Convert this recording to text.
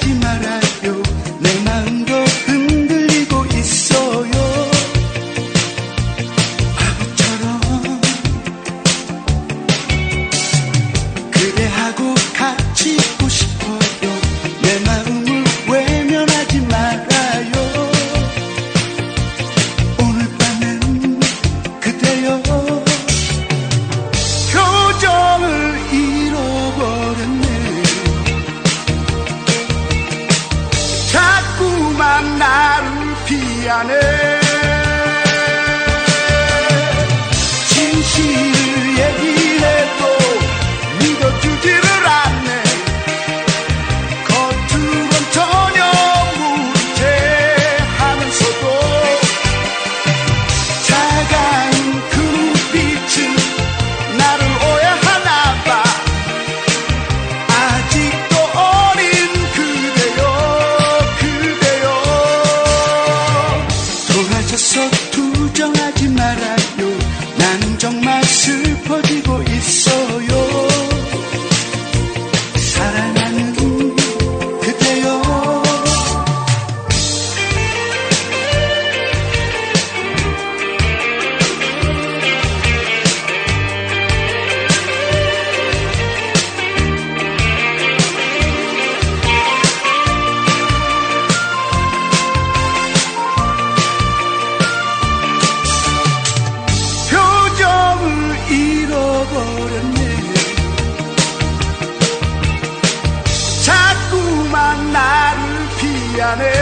하지 말아요. 내 마음도 흔들리고 있어요. 바보처럼. 그대하고 같이 있고 싶어. 안에 진실. so 버렸네 자꾸만 나를 피하네.